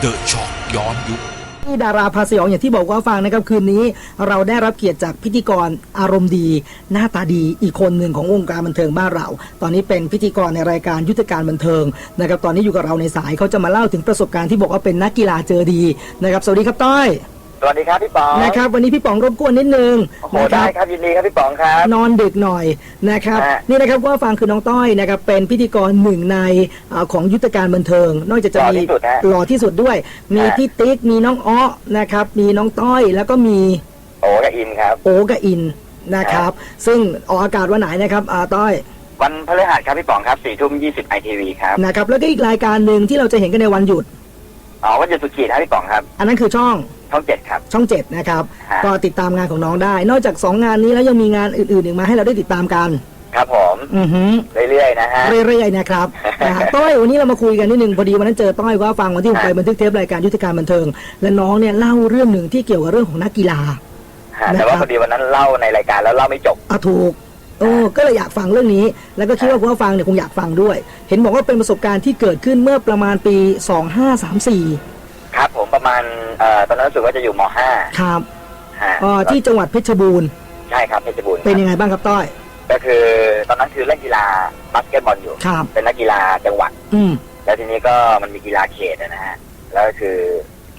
เดอะช็อกย้อนยุคที่ดาราพาสยองอย่างที่บอกว่าฟังนะครับคืนนี้ เราได้รับเกียรติจากพิธีกรอารมณ์ดี หน้าตาดีอีกคนหนึ่งของวงการบันเทิงบ้านเรา ตอนนี้เป็นพิธีกรในรายการยุทธการบันเทิงนะครับตอนนี้อยู่กับเราในสายเขาจะมาเล่าถึงประสบการณ์ที่บอกว่าเป็นนักกีฬาเจอดีนะครับสวัสดีครับต้อย สวัสดีครับพี่ป๋องนะครับ วันนี้พี่ป๋องรบกวนนิดนึงโอ้โหนะคได้รับ ครับยินดีครับพี่ป๋องครับ นอนดึกหน่อยนะครับ ฮะนี่นะครับว่าฟังคือน้องต้อยนะครับเป็นพิธีกรหนึ่งในเอ่อของยุทธการบันเทิง นอกจากจะหล่อมีที่สุดฮะหล่อที่สุดด้วย มีฮะ พี่ติ๊กมีน้องอ้อนะครับ มีน้องต้อยแล้วก็มีโอ้กับอินครับ โอกับอินนะครับ ซึ่งออกอากาศวันไหนนะครับอาต้อยวันพฤหัสครับพี่ป๋องครับสี่ทุ่มยี่สิบไอทีวีครับ นะครับ แล้วก็อีกรายการหนึ่งที่เราจะเห็นกันในวันหยุด อ๋อวันหยุดสุขีนะพี่ป๋องครับ อันนั้นคือช่องช่องเจ็ดครับ ช่องเจ็ดนะครับ ฮะ ก็ติดตามงานของน้องได้ นอกจากสองงานนี้แล้วยังมีงานอื่นๆอีกมาให้เราได้ติดตามกัน ครับผม อือฮึเรื่อยๆนะฮะ เรื่อยๆนะครับ นะฮะต้อยวันนี้เรามาคุยกันนิดนึงพอดีวันนั้นเจอต้อยว่าฟังวันที่ผมไปบันทึกเทปรายการยุทธการบันเทิง และน้องเนี่ยเล่าเรื่องหนึ่งที่เกี่ยวกับเรื่องของนักกีฬา ฮะแต่ว่านะครับ พอดีวันนั้นเล่าในรายการแล้วเล่าไม่จบอะถูก โอ้ก็เลยอยากฟังเรื่องนี้ แล้วก็คิดว่าคุณผู้ฟังเนี่ยคงอยากฟังด้วย เห็นบอกว่าเป็นประสบการณ์ที่เกิดขึ้นเมื่อประมาณปี 2534 ครับผมประมาณเอ่อตอนนั้นรู้สึกว่าจะอยู่มห้าครับฮะอ่าที่จังหวัดเพชรบูรณ์ใช่ครับเพชรบูรณ์เป็นครับยังไงบ้างครับต้อยก็คือตอนนั้นคือเล่นกีฬาบาสเกตบอลอยู่ ครับ เป็นนักกีฬาจังหวัด อืมแล้วทีนี้ก็มันมีกีฬาเขตอะนะฮะ แล้วก็คือ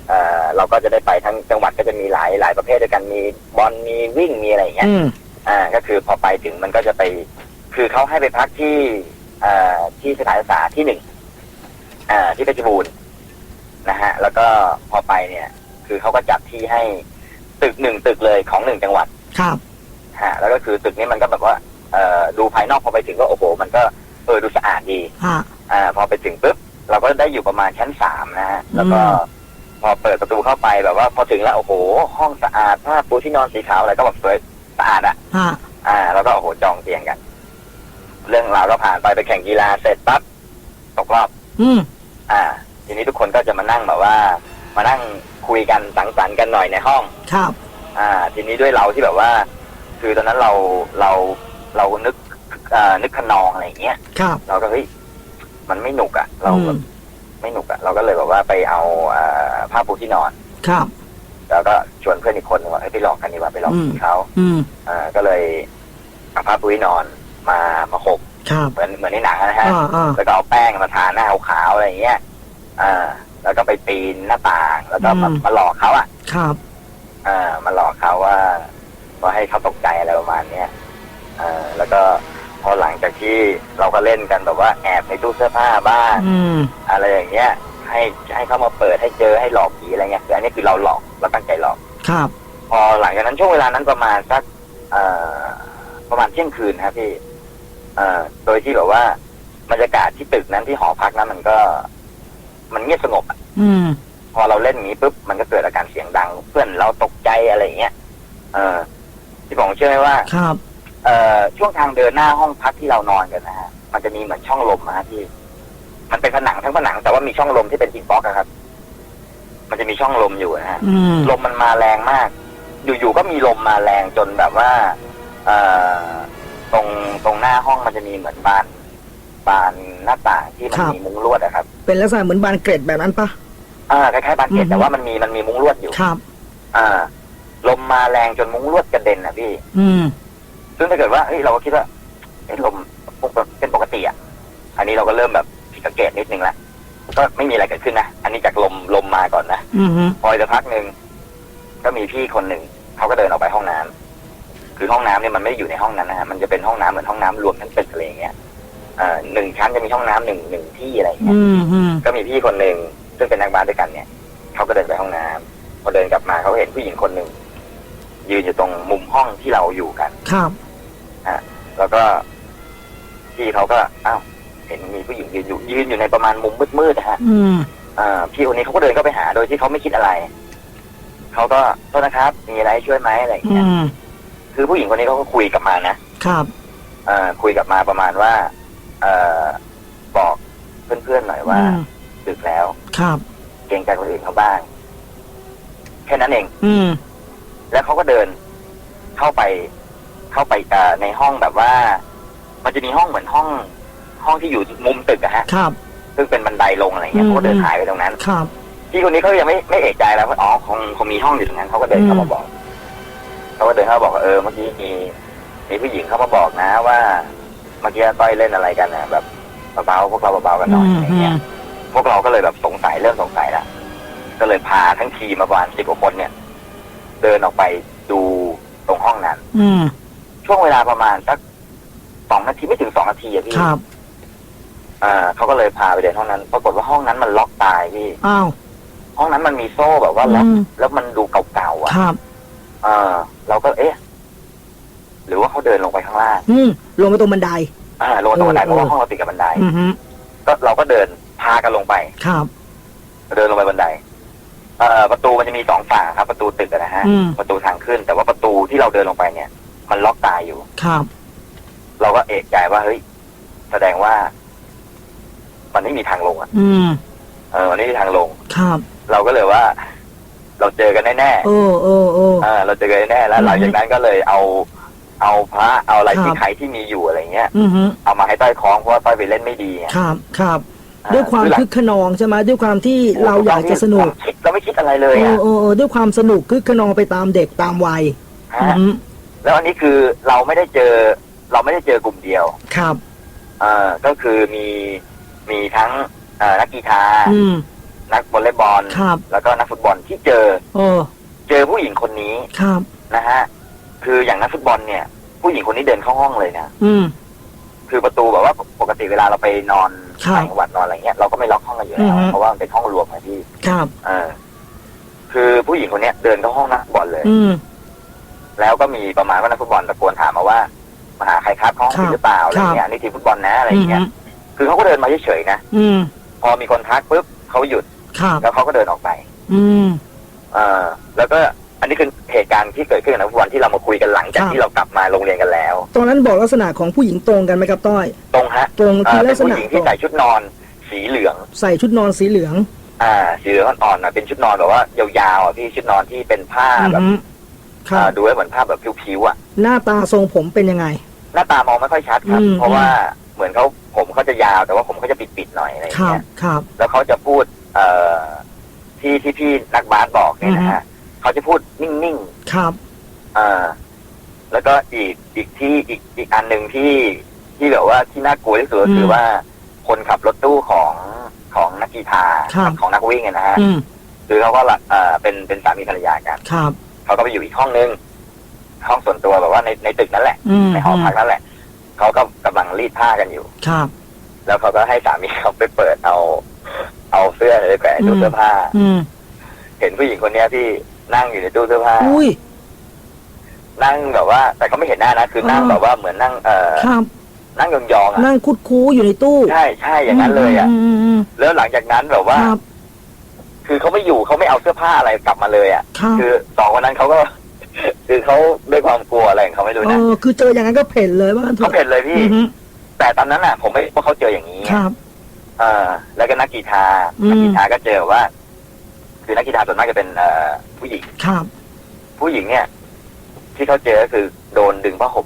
เอ่อเราก็จะได้ไปทั้งจังหวัดก็จะมีหลายหลายประเภทด้วยกัน มีบอล มีวิ่ง มีอะไรอย่างเงี้ย อืม อ่าก็คือพอไปถึงมันก็จะไป คือเขาให้ไปพักที่เอ่อที่สถานศึกษาที่หนึ่งอ่าที่เพชรบูรณ์นะฮะ แล้วก็พอไปเนี่ย คือเขาก็จัดที่ให้ตึกหนึ่งตึกเลยของหนึ่งจังหวัดครับ ฮะแล้วก็คือตึกนี้มันก็แบบว่าเอ่อดูภายนอกพอไปถึงก็โอ้โห มันก็เออดูสะอาดดี ฮะ อ่าพอไปถึงปุ๊บเราก็ได้อยู่ประมาณชั้นสามนะฮะแล้วก็อืม พอเปิดประตูเข้าไปแบบว่าพอถึงแล้วโอ้โห ห้องสะอาดผ้าปูที่นอนสีขาวอะไรก็แบบสวย สะอาดอะ ฮะอ่า แล้วก็โอ้โหจองเตียงกัน เรื่องราวก็ผ่านไปไปแข่งกีฬาเสร็จปั๊บตกรอบ อืม อ่า ทีนี้ทุกคนก็จะมานั่งแบบว่า มานั่งคุยกันสังสรรค์กันหน่อยในห้อง ครับ อ่า ทีนี้ด้วยเราที่แบบว่า คือตอนนั้นเราเราเรานึกอ่านึกขนองอะไรอย่างเงี้ย ครับ เราก็เฮ้ยมันไม่หนุกอะ่ะ เราอืแบมบไม่หนุกอะ่ะ เราก็เลยแบบว่าไปเอาอ่าผ้าปูที่นอน ครับ แล้วก็ชวนเพื่อนอีกคนหนึงว่าเฮ้ยไปหลอกกันดีกว่าไปหลอกอืมผู้หญิงเขาอืม อ่าก็เลยเอาผ้าปูที่นอนมามาหกครับเหมือนเหมือนในหนังอะนะฮะ อ่าอ่าแล้วก็เอาแป้งมาทาหน้าขาวๆอะไรอย่างเงี้ยอ่าแล้วก็ไปปีนหน้าต่างแล้วก็มาอืมมาหลอกเขาอะ ครับ อ่ามาหลอกเขาว่าว่าให้เขาตกใจอะไรประมาณเนี้ยอ่าแล้วก็พอหลังจากที่เราก็เล่นกันแบบว่าแอบในตู้เสื้อผ้าบ้างอืม อะไรอย่างเงี้ย ให้ให้เขามาเปิดให้เจอให้หลอกผีอะไรเงี้ยแต่อันนี้คือเราหลอกเราตั้งใจหลอก ครับ พอหลังจากนั้นช่วงเวลานั้นประมาณสักเอ่อประมาณเที่ยงคืนครับพี่เอ่อโดยที่แบบว่าบรรยากาศที่ตึกนั้นที่หอพักนั้นมันก็ มันเงียบสงบอะอืม พอเราเล่นอย่างนี้ปุ๊บมันก็เกิดอาการเสียงดัง เพื่อนเราตกใจอะไรอย่างเงี้ยเออพี่ผมเชื่อไหมว่า ครับ เอ่อช่วงทางเดินหน้าห้องพักที่เรานอนกันนะฮะ มันจะมีเหมือนช่องลมนะฮะพี่ มันเป็นผนังทั้งผนัง แต่ว่ามีช่องลมที่เป็นอินบ็อกซ์อะครับ มันจะมีช่องลมอยู่นะฮะอืมลมมันมาแรงมาก อยู่ๆก็มีลมมาแรงจนแบบว่า เอ่อตรงตรงหน้าห้องมันจะมีเหมือนบานบานหน้าต่างที่มันมีมุ้งลวดอะครับเป็นลักษณะเหมือนบานเกร็ดแบบนั้นปะ อ่าคล้ายๆบานเกล็อืดอฮึ แต่ว่ามันมีมันมีมุ้งลวดอยู่ ครับ อ่า ลมมาแรงจนมุ้งลวดกระเด็นอะพี่ อืม ซึ่งถ้าเกิดว่าเฮ้ยเราก็คิดว่าเอ้ยลมเป็นปกติอะ อันนี้เราก็เริ่มแบบ ผิดสังเกตนิดนึงละก็ไม่มีอะไรเกิดขึ้นนะอันนี้จากลมลมมาก่อนนะอืมฮึพออีกสักพักหนึ่งก็มีพี่คนหนึ่งเขาก็เดินออกไปห้องน้ำคือห้องน้ำเนี่ยมันไม่ได้อยู่ในห้องนั้นนะฮะมันจะเป็นห้องน้ำเหมือนห้องน้ำรวมทั้งตึกอะไรอย่างเงี้ยเอ่อหนึ่งชั้นจะมีห้องน้ำหนึ่งหนึ่งที่อะไรอย่างเงี้ย อืมฮึก็มีพี่คนหนึ่งซึ่งเป็นนักบาสด้วยกันเนี่ยเขาก็เดินไปห้องน้ำพอเดินกลับมาเขาเห็นผู้หญิงคนหนึ่งยืนอยู่ตรงมุมห้องที่เราอยู่กัน ครับ แล้วก็พี่เขาก็อ้าว เห็นมีผู้หญิงยืนอยู่ยืนอยู่ในประมาณมุมมืดๆนะฮะอืม อ่าพี่คนนี้เขาก็เดินเข้าไปหาโดยที่เขาไม่คิดอะไร เขาก็โทษนะครับ มีอะไรให้ช่วยไหมอะไรอย่างอืเงี้ยม คือผู้หญิงคนนี้เขาก็คุยกลับมานะครับอ่าคุยกลับมาประมาณว่า เอ่อบอกเพื่อนๆหน่อยว่าอืม ดึกแล้ว ครับ เกรงใจคนอื่นเขาบ้าง แค่นั้นเอง อืม แล้วเขาก็เดินเข้าไปเข้าไปเอ่อในห้องแบบว่า มันจะมีห้องเหมือนห้อง ห้องที่อยู่มุมตึกอะฮะครับ ซึ่งเป็นบันไดลงอะไรเงี้ยอืมเขาก็เดินหายไปตรงนั้น ครับ พี่คนนี้เขายังไม่ไม่เอกใจแล้วว่าอ๋อคงคงมีห้องอยู่ตรงนั้นเขาก็เดินเข้าอืมามบอกเขาก็เดินเข้ามาบอกว่าเออเมื่อกี้มีมีผู้หญิงเข้ามาบอกนะว่าเมื่อกี้ต้อยเล่นอะไรกันนะแบบเบาๆพวกเราเบาๆกันหน่อยอะไรเงี้ย พวกเราก็เลยแบบสงสัยเริ่มสงสัยละก็เลยพาทั้งทีมมาประมาณสิบกว่าคนเนี่ย เดินออกไปดูตรงห้องนั้นอืมช่วงเวลาประมาณสักสองนาทีไม่ถึงสองนาทีอะพี่ครับ อ่าเขาก็เลยพาไปเดินห้องนั้น ปรากฏว่าห้องนั้นมันล็อกตายพี่อ้าว ห้องนั้นมันมีโซ่แบบว่าล็อกอืม แล้วมันดูเก่าๆอะครับ เออเราก็เอ๊ะ หรือว่าเขาเดินลงไปข้างล่างอืมลงไปตรงบันได อ่าลงตรงบันไดเออ เพราะว่าห้องเราติดกับบันได อือฮึก็เราก็เดินพากันลงไป ครับ เดินลงไปบันได เอ่อประตูมันจะมีสองฝั่งครับ ประตูตึกอะนะฮะ อืม ประตูทางขึ้น แต่ว่าประตูที่เราเดินลงไปเนี่ย มันล็อกตายอยู่ ครับ เราก็เอกใจว่าเฮ้ย แสดงว่า มันไม่มีทางลงอะ อืม เออมันไม่มีทางลง ครับ เราก็เลยว่า เราเจอกันแน่โอ้โอ้โอ้ๆเออเราเจอกันแน่ๆแล้วอืมหลังจากนั้นก็เลยเอา เอาพระเอาอะไรครับที่ใครที่มีอยู่อะไรเงี้ย อือฮึเอามาให้ต้อยคล้องเพราะว่าต้อยไปเล่นไม่ดีไงครับ ครับ อ่ด้วยความอหลังคึกขนองใช่ไหมด้วยความที่เราอยากจะสนุก เราคิดเราไม่คิดอะไรเลยโอ้อะโอ้โอ้ด้วยความสนุกคึกขนองไปตามเด็กตามวัยอืฮะอฮึแล้วอันนี้คือเราไม่ได้เจอ เราไม่ได้เจอกลุ่มเดียว ครับ เอ่อก็คือมี มีทั้งเอ่อนักกีฬาอืม นักวอลเลย์บอลครับ แล้วก็นักฟุตบอลที่เจอ โอ้เจอผู้หญิงคนนี้ครับ นะฮะคืออย่างนักฟุตบอลเนี่ย ผู้หญิงคนนี้เดินเข้าห้องเลยนะอืม คือประตูแบบว่าปกติเวลาเราไปนอนครับต่างจังหวัดนอนอะไรเงี้ยเราก็ไม่ล็อกห้องกันอยู่แล้วอือฮึ เพราะว่ามันเป็นห้องรวมไงพี่ครับ เออคือผู้หญิงคนเนี้ยเดินเข้าห้องนักฟุตบอลเลย อืม แล้วก็มีประมาณว่านักฟุตบอลตะโกนถามมาว่ามาหาใครครับห้องครับ ผิดหรือเปล่าอะไรครับเงี้ยอันนี่ทีมฟุตบอลนะอะไรอืมเงี้ย คือเขาก็เดินมาเฉยๆนะอืม พอมีคนทักปุ๊บเขาหยุดครับ แล้วเขาก็เดินออกไป อืม เออแล้วก็อันนี้คือเหตุการณ์ที่เกิดขึ้นกับนักฟุตบอลที่เรามาคุยกันหลังจากครับ ที่เรากลับมาโรงเรียนกันแล้ว ตอนนั้นบอกลักษณะของผู้หญิงตรงกันไหมครับต้อย ตรงฮะตรงเอ่คืออลัเป็กนษผู้ณะหญิงที่ใส่ชุดนอนสีเหลือง ใส่ชุดนอนสีเหลือง อ่า สีเหลืองอ่อนๆหน่อยเป็นชุดนอนแบบว่ายาวๆอะพี่ชุดนอนที่เป็นผ้าอือแบบฮึครัอ่าบ ดูให้เหมือนผ้าแบบผิวๆอะหน้าตาทรงผมเป็นยังไง หน้าตามองไม่ค่อยชัดครับ อืมเพราะว่า เหมือนเขาผมเขาจะยาวแต่ว่าผมเขาจะปิดๆหน่อยอะไรอย่างครับเงี้ยครับ แล้วเขาจะพูด เอ่อที่ที่พี่นักบาสบอกเนี่ยนะฮะเขาจะพูดนิ่งครับๆอ่าแล้วก็อีกอีกที่อีกอีกอันหนึ่งที่ที่แบบว่าที่น่ากลัวที่สุดก็คือว่าคนขับรถตู้ของของนักกีฬาครับ ของนักวิ่งอะนะฮะอืมคือเขาก็ละเอ่อเป็นเป็นสามีภรรยากัน ครับ เขาก็ไปอยู่อีกห้องนึง ห้องส่วนตัวแบบว่าในในตึกนั่นแหละ อืมในหอพักนั่นแหละ เขาก็กำลังรีดผ้ากันอยู่ ครับ แล้วเขาก็ให้สามีเขาไปเปิดเอา เอาเสื้อไปแขวนตู้เสื้อผ้า อืม เห็นผู้หญิงคนเนี้ยที่นั่งอยู่ในตู้เสื้อผ้า อุ้ย นั่งแบบว่า แต่เขาไม่เห็นหน้านะคือนั่งอ๋อ แบบว่าเหมือนนั่งเอ่อครับ นั่งยองๆอะนั่งคุดคู้อยู่ในตู้ใช่ใช่อย่างนั้นเลยอะมมอืมแล้วหลังจากนั้นแบบว่า ครับ คือเขาไม่อยู่เขาไม่เอาเสื้อผ้าอะไรกลับมาเลยอะ ครับ คือสองคนนั้นเขาก็ คือเขาด้วยความกลัวอะไรของเขาไม่รู้เอนะอคือเจออย่างนั้นก็เพ่นเลยว่างั้นเถเขาอะเห็นเลยพี่ อือฮึแต่ตอนนั้นอะ ผมไม่รู้ว่าเขาเจออย่างนี้ครับ เออแล้วก็นักกีฬาอืม นักกีฬาก็เจอว่า คือนักกีฬาส่วนมากจะเป็นเอ่อผู้หญิง ครับ ผู้หญิงเนี่ย ที่เขาเจอก็คือโดนดึงผ้าห่ม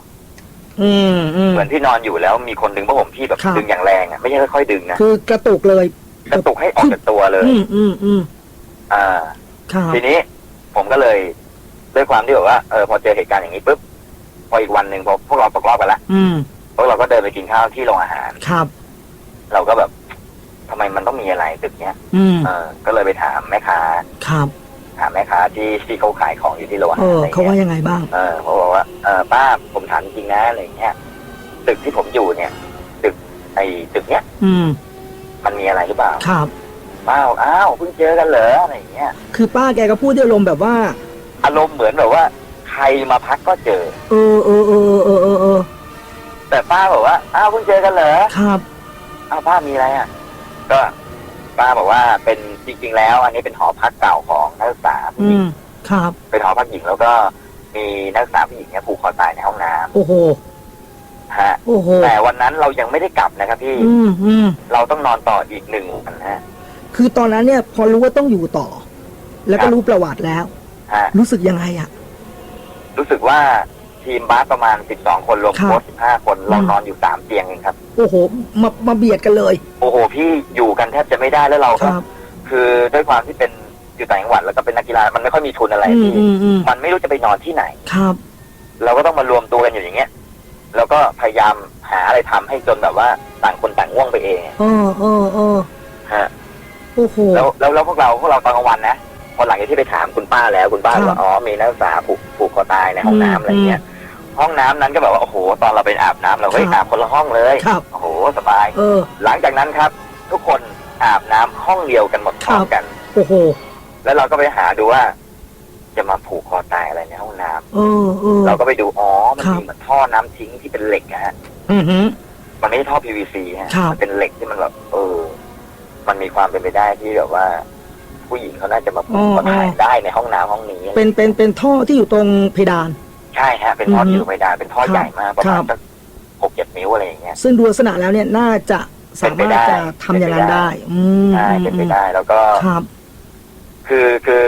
อืมอืม เหมือนที่นอนอยู่แล้วมีคนดึงผ้าห่มที่แบบครับ ดึงอย่างแรงอะไม่ใช่ค่อยๆดึงนะคือกระตุกเลยกระตุกให้ออกจากตัวเลย อืมอืมอืมอ่า ครับ ทีนี้ผมก็เลย ด้วยความที่แบบว่าเออพอเจอเหตุการณ์อย่างนี้ปุ๊บพออีกวันหนึ่งพอพวกเราตกรอบกันละอืมพวกเราก็เดินไปกินข้าวที่โรงอาหาร ครับ เราก็แบบทำไมมันต้องมีอะไรตึกเนี้ยอืมเออก็เลยไปถามแม่ค้าครับถามแม่ค้าที่ที่เขาขายของอยู่ที่โรงอาเอหารออะไรเขาเงี้ยว่ายังไงบ้าง เออเขาบอกว่าเออป้าผมถามจริงนะอะไรเงี้ยตึกที่ผมอยู่เนี่ย ตึกไอ้ตึกเนี้ยอืมมันมีอะไรหรือเปล่าครับ ป้าบอกอ้าวเพิ่งเจอกันเหรออะไรเงี้ย คือป้าแกก็พูดด้วยอารมณ์แบบว่า อารมณ์เหมือนแบบว่า ใครมาพักก็เจอ เออเออเออเออเออเออแต่ป้าบอกว่าอ้าวเพิ่งเจอกันเหรอครับ อ้าวป้ามีอะไรอะ ก็ ป้าบอกว่าเป็นจริง ๆ แล้ว อันนี้เป็นหอพักเก่าของนักศึกษาผู้อืหญิงมครับ เป็นหอพักหญิงแล้วก็มีนักศึกษาผู้หญิงเนี่ยผูกคอตายในห้องน้โอ้โหำฮะ โอ้โหแต่วันนั้นเรายังไม่ได้กลับนะครับพี่อืมอืมเราต้องนอนต่ออีกหนึ่งวันฮะ คือตอนนั้นเนี่ย พอรู้ว่าต้องอยู่ต่อ แล้วคก็รับ รู้ประวัติแล้ว ฮะรู้สึกยังไงอะ รู้สึกว่าทีมบาสประมาณ 12 คนรวมครับ โค้ช15 คนเราอืมนอนอยู่3เตียงเองครับ โอ้โห มามาเบียดกันเลย โอ้โห พี่อยู่กันแทบจะไม่ได้แล้วเราคก็รับ คือด้วยความที่เป็นอยู่ต่างจังหวัดแล้วก็เป็นนักกีฬามันไม่ค่อยมีทุนอะไรอืมพี่อืมอืมมันไม่รู้จะไปนอนที่ไหน ครับ เราก็ต้องมารวมตัวกันอยู่อย่างเงี้ยแล้วก็พยายามหาอะไรทำให้จนแบบว่าต่างคนต่างง่วงไปเองเออเออเออฮะโอ้โห แล้วแล้วแล้วพวกเราพวกเราตอนกลางวันนะพ อหลังจากที่ไปถามคุณป้าแล้วคุณป้าครับบอกอ๋อมีนักศึกษาผูกผูกคอตายในห้องน้ำอะไรเงี้ยห้องน้ำนั้นก็แบบว่าโอ้โห ตอนเราไปอาบน้ำเราเฮ้ยครับอาบคนละห้องเลยครับโอ้โหสบายเออหลังจากนั้นครับ ทุกคนอาบน้ำห้องเดียวกันหมดพร้อมกันโอ้โหแล้วเราก็ไปหาดูว่า จะมาผูกคอตายอะไรในห้องน้ำเออเออเราก็ไปดูอ๋อมันครับมีเหมือนท่อน้ำทิ้งที่เป็นเหล็กนะฮะอือหือมันไม่ใช่ท่อ PVC ฮะครับมันเป็นเหล็กที่มันแบบเออ มันมีความเป็นไปได้ที่แบบว่า ผู้หญิงเขาน่าจะมาผูกคอตายได้ในห้องน้ำห้องนี้เป็นเป็นเป็นท่อที่อยู่ตรงเพดาน ใช่ฮะเป็นท่ออือฮึที่อยู่ไม่ได้เป็นท่อครับใหญ่มากประมาณครับ สักหกเจ็ดนิ้วอะไรอย่างเงี้ย ซึ่งดูลักษณะแล้วเนี่ยน่าจะสามารถจะทำอย่างนั้นได้อืมใช่เป็นไปได้แล้วก็ ครับ คือคือ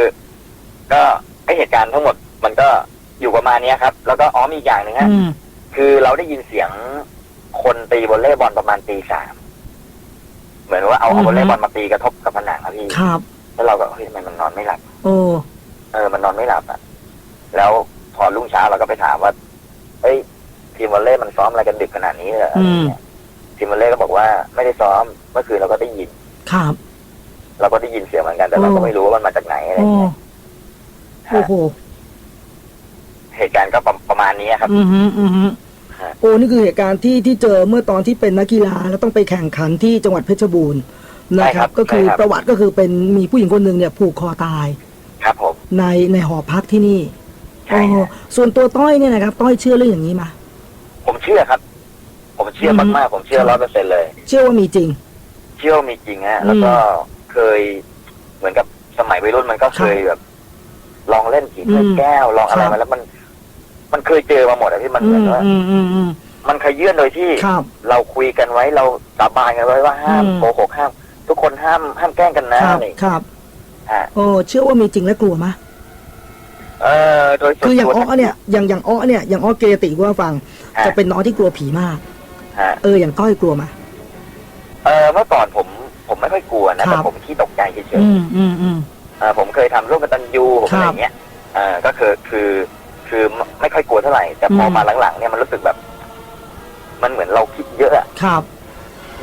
ก็ไอเหตุการณ์ทั้งหมดมันก็อยู่ประมาณเนี้ยครับ แล้วก็อ๋อมีอีกอย่างหนึ่งฮะอืม คือเราได้ยินเสียงคนตีวอลเลย์บอลประมาณตีสามเหมือนว่าเอาอือฮึเอาวอลเลย์บอลมาตีกระทบกับผนังอะพี่ครับ แล้วเราก็เฮ้ยทำไมมันนอนไม่หลับ โอ้เออ มันนอนไม่หลับอะ แล้วพอรุ่งเช้าเราก็ไปถามว่า เอ้ย ทีมวอลเลย์มันซ้อมอะไรกันดึกขนาดนี้เหรออะไรเงี้ยทีมวอลเลย์ก็บอกว่าไม่ได้ซ้อม เมื่อคืนเราก็ได้ยิน ครับ เราก็ได้ยินเสียงเหมือนกัน แต่เราก็โอ้ไม่รู้ว่ามันมาจากไหนอะไรโอ้เงี้ยโอ้โหเหตุการณ์ก็ประประมาณนี้ครับ อือหืออือหือฮะ โอ้นี่คือเหตุการณ์ที่ที่เจอเมื่อตอนที่เป็นนักกีฬาแล้วต้องไปแข่งขันที่จังหวัดเพชรบูรณ์ นะครับก็คือประวัติก็คือเป็นมีผู้หญิงคนหนึ่งเนี่ยผูกคอตายครับผม ในในหอพักที่นี่ใช่โอ้ฮะส่วนตัวต้อยเนี่ยนะครับต้อยเชื่อเรื่องอย่างนี้มา ผมเชื่อครับ ผมเชื่ออือฮึมากๆ ผมเชื่อร้อยเปอร์เซ็นเลย เชื่อว่ามีจริง เชื่อว่ามีจริงฮะ แล้วก็เคยเหมือนกับสมัยวัยรุ่นมันก็เคยแบบ ลองเล่นผีถ้วยอืมแก้วลองอะไรครับ มาแล้วมัน มันเคยเจอมาหมดอะที่มันอืเหมือนมว่าอืมอืมอืมมันเคยยื่นโดยที่ ครับ เราคุยกันไว้เราสาบานกันไว้ว่าห้ามอืม โกหกห้าม ทุกคนห้ามห้ามแกล้งกันนะครับอะไรอย่างคเงี้ยรับอะโอ้เชื่อว่ามีจริงและกลัวมะ เออโดยส่วนคืออย่างตัวอ้อเนี่ยอย่างอย่างอ้อเนี่ยอย่างอ้อเกติว่าฟังฮะจะเป็นน้องที่กลัวผีมาก ฮะ เอออย่างต้อยกลัวมะ เออเมื่อก่อนผมผมไม่ค่อยกลัวนะครัแต่บผมขี้ตกใจเฉยอืมอืมอืม ๆเออผมเคยทำร่วมกับตันยูผมครัอะไรบอย่างเงี้ยเออก็คือคือคือไม่ค่อยกลัวเท่าไหร่ แต่พออม มาหลังๆเนี่ยมันรู้สึกแบบ มันเหมือนเราคิดเยอะอะครับ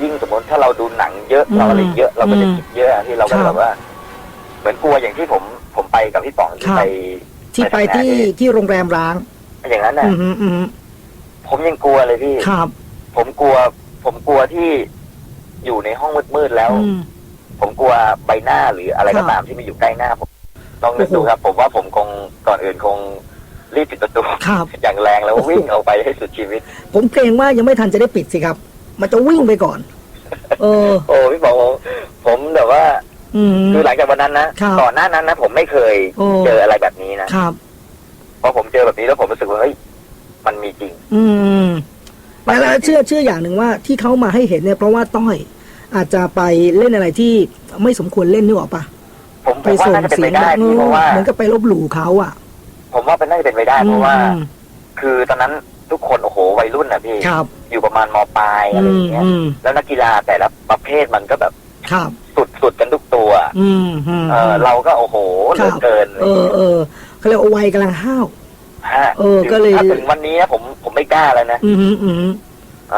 ยิ่งสมมติถ้าเราดูหนังเยอะอืมเราอะไรเยอะเราก็จะอืมคิดเยอะอะที่เราก็ครับแบบว่า เหมือนกลัวอย่างที่ผมผมไปกับพี่ป๋องคที่รับไปที่ไปไปทำงานที่ที่ที่โรงแรมร้าง อย่างนั้นน่ะอืมฮึอืมฮึผมยังกลัวเลยพี่ครับ ผมกลัว ผมกลัวที่อยู่ในห้องมืดๆแล้วอืมผมกลัวใบหน้าหรืออะไรครัก็บตามที่มาอยู่ใกล้หน้าผมลองนึกโอ้โหดูครับ ผมว่าผมคงก่อนอื่นคงรีบปิดประตูครับอย่างแรงแล้ววิ่งออกไปให้สุดชีวิต ผมเกรงว่ายังไม่ทันจะได้ปิดสิครับ มันจะวิ่งไปก่อน เออ โอ้พี่บอกผมผมแบบว่า อืม คือหลังจากวันนั้นนะครับก่อนหน้านั้นนะผมไม่เคยโอ้ เจออะไรแบบนี้นะครับ พอผมเจอแบบนี้แล้วผมรู้สึกว่าเฮ้ยมันมีจริง อืมแล้วแล้วเชื่อเชื่ออย่างหนึ่งว่าที่เขามาให้เห็นเนี่ยเพราะว่าต้อย อาจจะไปเล่นอะไรที่ไม่สมควรเล่นนึกออกปะผมผไปมว่าส่งน่าจะเป็นเสีไปยงได้แบบพี่เพราะว่า เหมือนกับไปลบหลู่เขาอะผมว่าเป็นน่าจะเป็นไปได้ เพราะว่า อืม คือตอนนั้น ทุกคนโอ้โหวัยรุ่นนะพี่ ครับ อยู่ประมาณมปลายอะไรอือมย่างเงี้ย อืมแล้วนักกีฬาแต่ละประเภทมันก็แบบครับ สุดสุดกันทุกตัว อืมอืม เออเราก็โอ้โหเหลือเกินเออเออเขาเรียกว่าวัยกำลังห้าว ฮะเออก็เลย ถ้าถึงวันนี้นะผมผมไม่กล้าแล้วนะอืมฮึอืมฮึ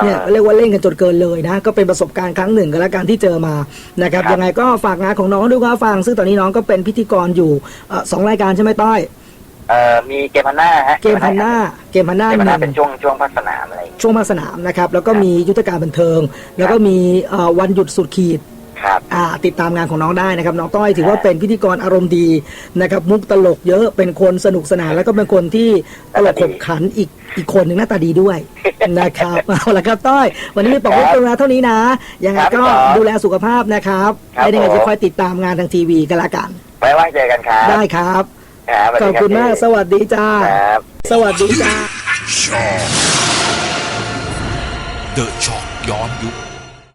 เนี่ยอ่าเรียกว่าเล่นกันจนเกินเลยนะ ก็เป็นประสบการณ์ครั้งหนึ่งกันแล้วกันที่เจอมานะครับครับ ยังไงก็ฝากงานของน้องด้วยครับฟัง ซึ่งตอนนี้น้องก็เป็นพิธีกรอยู่เอ่อสองรายการใช่ไหมต้อย เอ่อมีเกมพันหน้าฮะเกมพันหน้าเกมพันหน้าเกมพันหน้าหเป็นนึ่งช่วงช่วงภาคสนามอะไรอย่างเงี้ยช่วงภาคสนามนะครับ แล้วก็ครับมียุทธการบันเทิง แล้วก็มีเอ่อวันหยุดสุดขีดครับอ่าติดตามงานของน้องได้นะครับ น้องต้อยถือว่าครับเป็นพิธีกรอารมณ์ดีนะครับ มุกตลกเยอะเป็นคนสนุกสนานแล้วก็เป็นคนที่ตลกขบขันอีกอีกคนหนึ่งหน้าตาดีด้วยนะครับเอาละครับต้อย วันนี้มีบอกว่าเป็นเวลาเท่านี้นะยังไงครับก็พี่ป๋อดูแลสุขภาพนะครับครับแล้วยังไงผมจะคอยติดตามงานทางทีวีกันละกันไว้ว่างเจอกันครับได้ครับ ครับสวัสขดีอบรับคุณมากพี่สวัสดีจ้า ครับ สวัสดีจ้าช็อกเดอะช็อกย้อนยุค